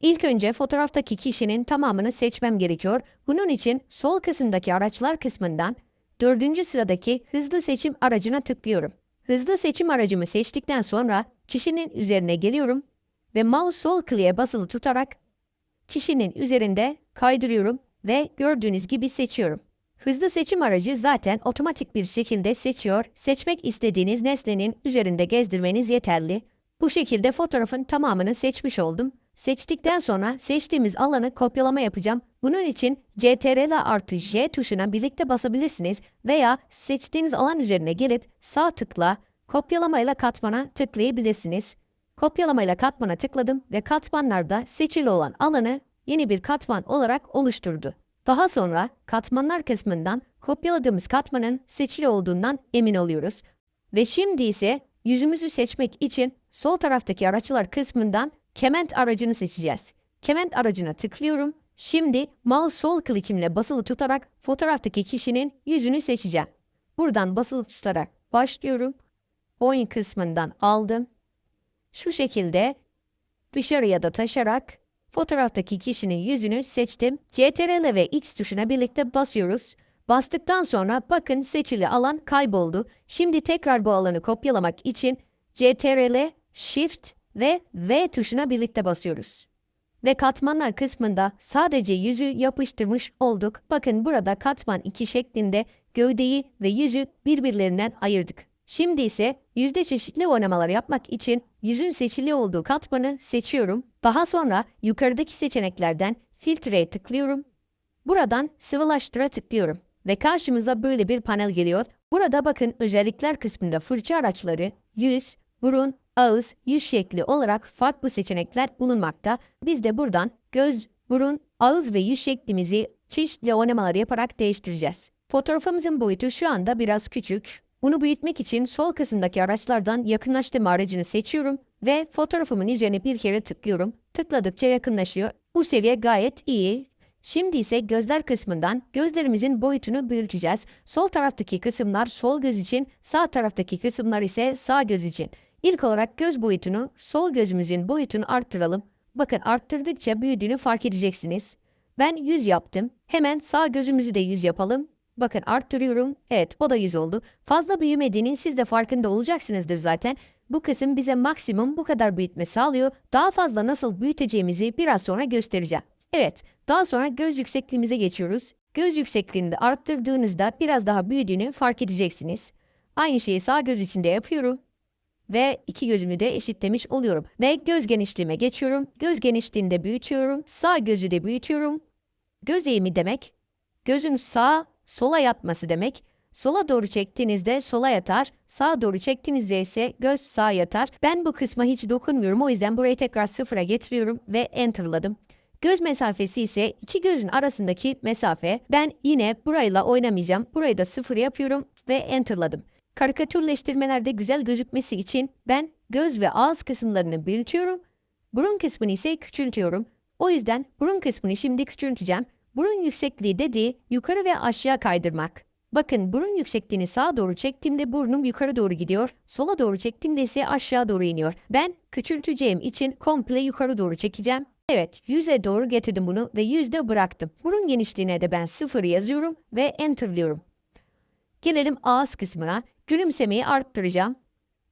İlk önce fotoğraftaki kişinin tamamını seçmem gerekiyor. Bunun için sol kısımdaki araçlar kısmından dördüncü sıradaki hızlı seçim aracına tıklıyorum. Hızlı seçim aracımı seçtikten sonra kişinin üzerine geliyorum ve mouse sol kliğe basılı tutarak kişinin üzerinde kaydırıyorum ve gördüğünüz gibi seçiyorum. Hızlı seçim aracı zaten otomatik bir şekilde seçiyor. Seçmek istediğiniz nesnenin üzerinde gezdirmeniz yeterli. Bu şekilde fotoğrafın tamamını seçmiş oldum. Seçtikten sonra seçtiğimiz alanı kopyalama yapacağım. Bunun için CTRL artı J tuşuna birlikte basabilirsiniz veya seçtiğiniz alan üzerine gelip sağ tıkla kopyalamayla katmana tıklayabilirsiniz. Kopyalamayla katmana tıkladım ve katmanlarda seçili olan alanı yeni bir katman olarak oluşturdu. Daha sonra katmanlar kısmından kopyaladığımız katmanın seçili olduğundan emin oluyoruz. Ve şimdi ise yüzümüzü seçmek için sol taraftaki araçlar kısmından kement aracını seçeceğiz. Kement aracına tıklıyorum. Şimdi mouse sol klikimle basılı tutarak fotoğraftaki kişinin yüzünü seçeceğim. Buradan basılı tutarak başlıyorum. Oyun kısmından aldım. Şu şekilde dışarıya da taşarak fotoğraftaki kişinin yüzünü seçtim. CTRL ve X tuşuna birlikte basıyoruz. Bastıktan sonra bakın seçili alan kayboldu. Şimdi tekrar bu alanı kopyalamak için CTRL, Shift ve V tuşuna birlikte basıyoruz. Ve katmanlar kısmında sadece yüzü yapıştırmış olduk. Bakın burada katman 2 şeklinde gövdeyi ve yüzü birbirlerinden ayırdık. Şimdi ise yüzde çeşitli oynamalar yapmak için yüzün seçili olduğu katmanı seçiyorum. Daha sonra yukarıdaki seçeneklerden filtreye tıklıyorum. Buradan sıvılaştıra tıklıyorum. Ve karşımıza böyle bir panel geliyor. Burada bakın özellikler kısmında fırça araçları, yüz, burun, ağız, yüz şekli olarak farklı seçenekler bulunmakta. Biz de buradan göz, burun, ağız ve yüz şeklimizi çeşitli oynamalar yaparak değiştireceğiz. Fotoğrafımızın boyutu şu anda biraz küçük. Bunu büyütmek için sol kısımdaki araçlardan yakınlaştırma aracını seçiyorum ve fotoğrafımın üzerine bir kere tıklıyorum. Tıkladıkça yakınlaşıyor. Bu seviye gayet iyi. Şimdi ise gözler kısmından gözlerimizin boyutunu büyüteceğiz. Sol taraftaki kısımlar sol göz için, sağ taraftaki kısımlar ise sağ göz için. İlk olarak göz boyutunu, sol gözümüzün boyutunu arttıralım. Bakın arttırdıkça büyüdüğünü fark edeceksiniz. Ben 100 yaptım. Hemen sağ gözümüzü de 100 yapalım. Bakın arttırıyorum. Evet o da 100 oldu. Fazla büyümediğinin siz de farkında olacaksınızdır zaten. Bu kısım bize maksimum bu kadar büyütme sağlıyor. Daha fazla nasıl büyüteceğimizi biraz sonra göstereceğim. Evet, daha sonra göz yüksekliğimize geçiyoruz. Göz yüksekliğini de arttırdığınızda biraz daha büyüdüğünü fark edeceksiniz. Aynı şeyi sağ göz için de yapıyorum. Ve iki gözümü de eşitlemiş oluyorum. Ve göz genişliğime geçiyorum. Göz genişliğini de büyütüyorum. Sağ gözü de büyütüyorum. Göz eğimi demek, gözün sağ, sola yatması demek. Sola doğru çektiğinizde sola yatar, sağa doğru çektiğinizde ise göz sağa yatar. Ben bu kısma hiç dokunmuyorum o yüzden burayı tekrar sıfıra getiriyorum ve enterladım. Göz mesafesi ise iki gözün arasındaki mesafe. Ben yine burayla oynamayacağım. Burayı da sıfır yapıyorum ve enterladım. Karikatürleştirmelerde güzel gözükmesi için ben göz ve ağız kısımlarını büyütüyorum. Burun kısmını ise küçültüyorum. O yüzden burun kısmını şimdi küçülteceğim. Burun yüksekliği dediği yukarı ve aşağı kaydırmak. Bakın burun yüksekliğini sağa doğru çektiğimde burnum yukarı doğru gidiyor. Sola doğru çektiğimde ise aşağı doğru iniyor. Ben küçülteceğim için komple yukarı doğru çekeceğim. Evet, yüze doğru getirdim bunu ve yüzde bıraktım. Burun genişliğine de ben sıfır yazıyorum ve enterliyorum. Gelelim ağız kısmına. Gülümsemeyi arttıracağım.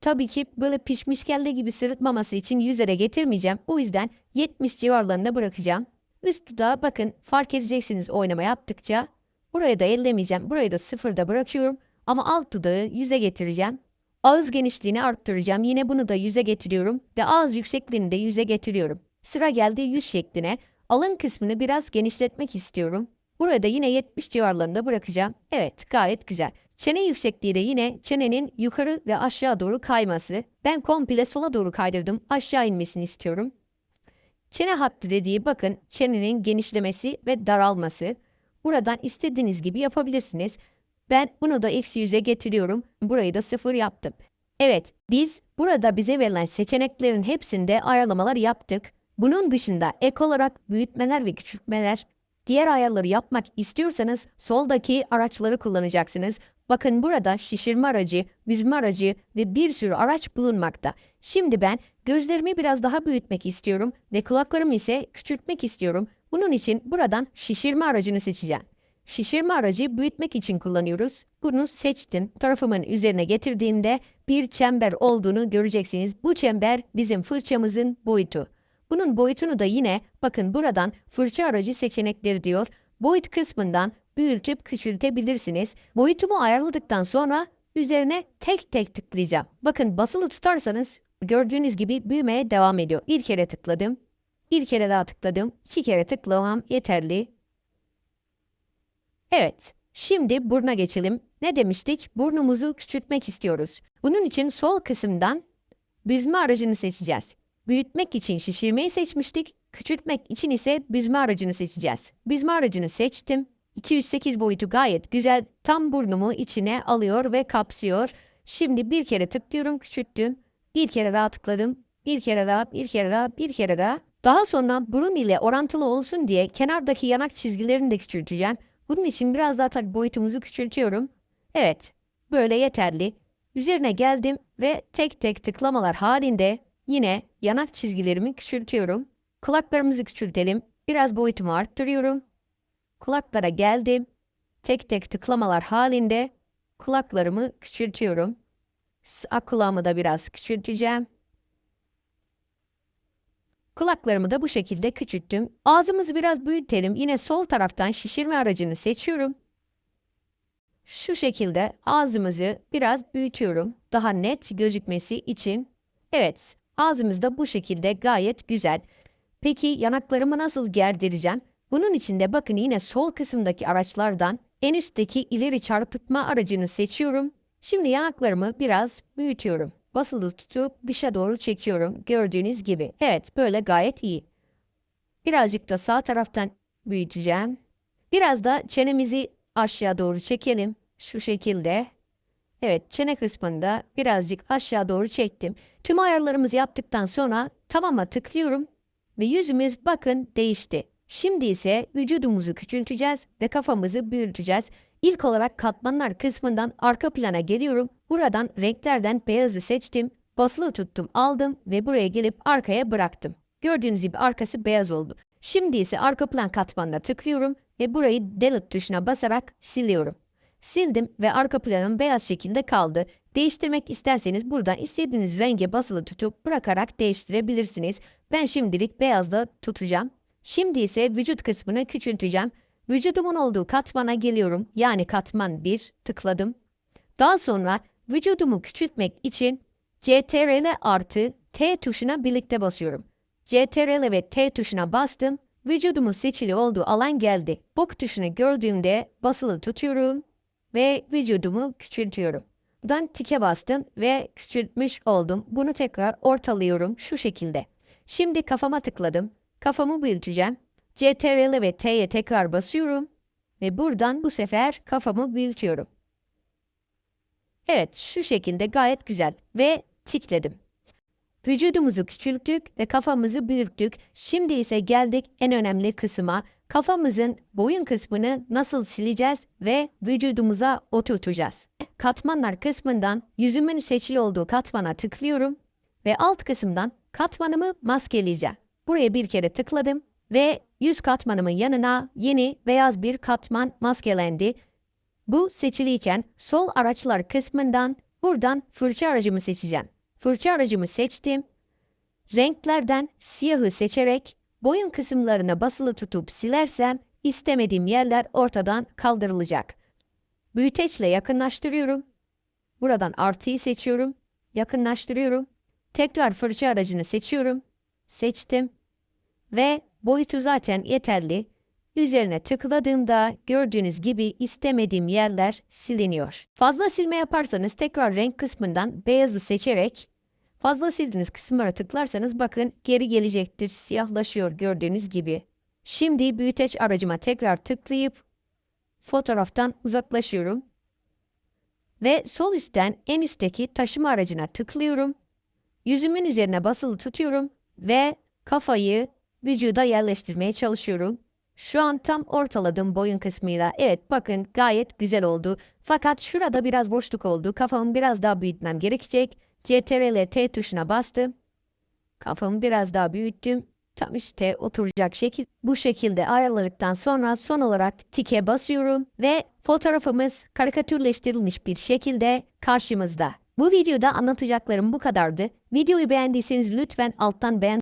Tabii ki böyle pişmiş kelle gibi sırıtmaması için yüzlere getirmeyeceğim. O yüzden 70 civarlarında bırakacağım. Üst dudağı bakın fark edeceksiniz oynama yaptıkça. Buraya da ellemeyeceğim. Burayı da sıfırda bırakıyorum. Ama alt dudağı yüze getireceğim. Ağız genişliğini arttıracağım. Yine bunu da yüze getiriyorum. Ve ağız yüksekliğini de yüze getiriyorum. Sıra geldi yüz şekline. Alın kısmını biraz genişletmek istiyorum. Burada yine 70 civarlarında bırakacağım. Evet gayet güzel. Çene yüksekliği de yine çenenin yukarı ve aşağı doğru kayması. Ben komple sola doğru kaydırdım. Aşağı inmesini istiyorum. Çene hattı dediği bakın çenenin genişlemesi ve daralması. Buradan istediğiniz gibi yapabilirsiniz. Ben bunu da eksi yüze getiriyorum. Burayı da sıfır yaptım. Evet, biz burada bize verilen seçeneklerin hepsinde ayarlamalar yaptık. Bunun dışında ek olarak büyütmeler ve küçültmeler, diğer ayarları yapmak istiyorsanız soldaki araçları kullanacaksınız. Bakın burada şişirme aracı, büzme aracı ve bir sürü araç bulunmakta. Şimdi ben gözlerimi biraz daha büyütmek istiyorum ve kulaklarımı ise küçültmek istiyorum. Bunun için buradan şişirme aracını seçeceğim. Şişirme aracı büyütmek için kullanıyoruz. Bunu seçtim. Tarafımın üzerine getirdiğimde bir çember olduğunu göreceksiniz. Bu çember bizim fırçamızın boyutu. Bunun boyutunu da yine bakın buradan fırça aracı seçenekleri diyor. Boyut kısmından büyütüp küçültebilirsiniz. Boyutumu ayarladıktan sonra üzerine tek tek tıklayacağım. Bakın basılı tutarsanız gördüğünüz gibi büyümeye devam ediyor. Bir kere tıkladım. Bir kere daha tıkladım. iki kere tıklamam yeterli. Evet, şimdi buruna geçelim. Ne demiştik? Burnumuzu küçültmek istiyoruz. Bunun için sol kısımdan büzme aracını seçeceğiz. Büyütmek için şişirmeyi seçmiştik. Küçültmek için ise büzme aracını seçeceğiz. Büzme aracını seçtim. 208 boyutu gayet güzel. Tam burnumu içine alıyor ve kapsıyor. Şimdi bir kere tıklıyorum, küçülttüm. Bir kere daha tıkladım. Bir kere daha, bir kere daha, bir kere daha. Daha sonra burun ile orantılı olsun diye kenardaki yanak çizgilerini de küçülteceğim. Bunun için biraz daha tabii boyutumuzu küçültüyorum. Evet, böyle yeterli. Üzerine geldim ve tek tek tıklamalar halinde yine yanak çizgilerimi küçültüyorum. Kulaklarımızı küçültelim. Biraz boyutumu arttırıyorum. Kulaklara geldim. Tek tek tıklamalar halinde kulaklarımı küçültüyorum. Sağ kulağımı da biraz küçülteceğim. Kulaklarımı da bu şekilde küçülttüm. Ağzımızı biraz büyütelim. Yine sol taraftan şişirme aracını seçiyorum. Şu şekilde ağzımızı biraz büyütüyorum. Daha net gözükmesi için. Evet, ağzımız da bu şekilde gayet güzel. Peki yanaklarımı nasıl gerdireceğim? Bunun için de bakın yine sol kısımdaki araçlardan en üstteki ileri çarpıtma aracını seçiyorum. Şimdi yanaklarımı biraz büyütüyorum. Basılı tutup dışa doğru çekiyorum gördüğünüz gibi. Evet böyle gayet iyi. Birazcık da sağ taraftan büyüteceğim. Biraz da çenemizi aşağı doğru çekelim. Şu şekilde. Evet çene kısmında birazcık aşağı doğru çektim. Tüm ayarlarımızı yaptıktan sonra tamama tıklıyorum. Ve yüzümüz bakın değişti. Şimdi ise vücudumuzu küçülteceğiz ve kafamızı büyüteceğiz. İlk olarak katmanlar kısmından arka plana geliyorum. Buradan renklerden beyazı seçtim. Basılı tuttum aldım ve buraya gelip arkaya bıraktım. Gördüğünüz gibi arkası beyaz oldu. Şimdi ise arka plan katmanına tıklıyorum ve burayı delete tuşuna basarak siliyorum. Sildim ve arka planım beyaz şekilde kaldı. Değiştirmek isterseniz buradan istediğiniz renge basılı tutup bırakarak değiştirebilirsiniz. Ben şimdilik beyazda tutacağım. Şimdi ise vücut kısmını küçülteceğim. Vücudumun olduğu katmana geliyorum. Yani katman 1 tıkladım. Daha sonra vücudumu küçültmek için CTRL artı T tuşuna birlikte basıyorum. CTRL ve T tuşuna bastım. Vücudumun seçili olduğu alan geldi. Bok tuşunu gördüğümde basılı tutuyorum ve vücudumu küçültüyorum. Buradan tike bastım ve küçültmüş oldum. Bunu tekrar ortalıyorum şu şekilde. Şimdi kafama tıkladım. Kafamı büyüteceğim. CTRL ve T'ye tekrar basıyorum. Ve buradan bu sefer kafamı büyütüyorum. Evet şu şekilde gayet güzel. Ve tikledim. Vücudumuzu küçülttük ve kafamızı büyüttük. Şimdi ise geldik en önemli kısma. Kafamızın boyun kısmını nasıl sileceğiz ve vücudumuza oturtacağız. Katmanlar kısmından yüzümün seçili olduğu katmana tıklıyorum ve alt kısımdan katmanımı maskeleyeceğim. Buraya bir kere tıkladım ve yüz katmanımın yanına yeni beyaz bir katman maskelendi. Bu seçiliyken sol araçlar kısmından buradan fırça aracımı seçeceğim. Fırça aracımı seçtim. Renklerden siyahı seçerek boyun kısımlarına basılı tutup silersem istemediğim yerler ortadan kaldırılacak. Büyüteçle yakınlaştırıyorum. Buradan artıyı seçiyorum. Yakınlaştırıyorum. Tekrar fırça aracını seçiyorum. Seçtim. Ve boyutu zaten yeterli. Üzerine tıkladığımda gördüğünüz gibi istemediğim yerler siliniyor. Fazla silme yaparsanız tekrar renk kısmından beyazı seçerek fazla sildiğiniz kısımlara tıklarsanız bakın geri gelecektir. Siyahlaşıyor gördüğünüz gibi. Şimdi büyüteç aracıma tekrar tıklayıp fotoğraftan uzaklaşıyorum. Ve sol üstten en üstteki taşıma aracına tıklıyorum. Yüzümün üzerine basılı tutuyorum ve kafayı vücuda yerleştirmeye çalışıyorum. Şu an tam ortaladım boyun kısmıyla. Evet bakın gayet güzel oldu. Fakat şurada biraz boşluk oldu. Kafamı biraz daha büyütmem gerekecek. CTRL T tuşuna bastım. Kafamı biraz daha büyüttüm. Tam işte oturacak şekil. Bu şekilde ayarladıktan sonra son olarak tike basıyorum ve fotoğrafımız karikatürleştirilmiş bir şekilde karşımızda. Bu videoda anlatacaklarım bu kadardı. Videoyu beğendiyseniz lütfen alttan beğen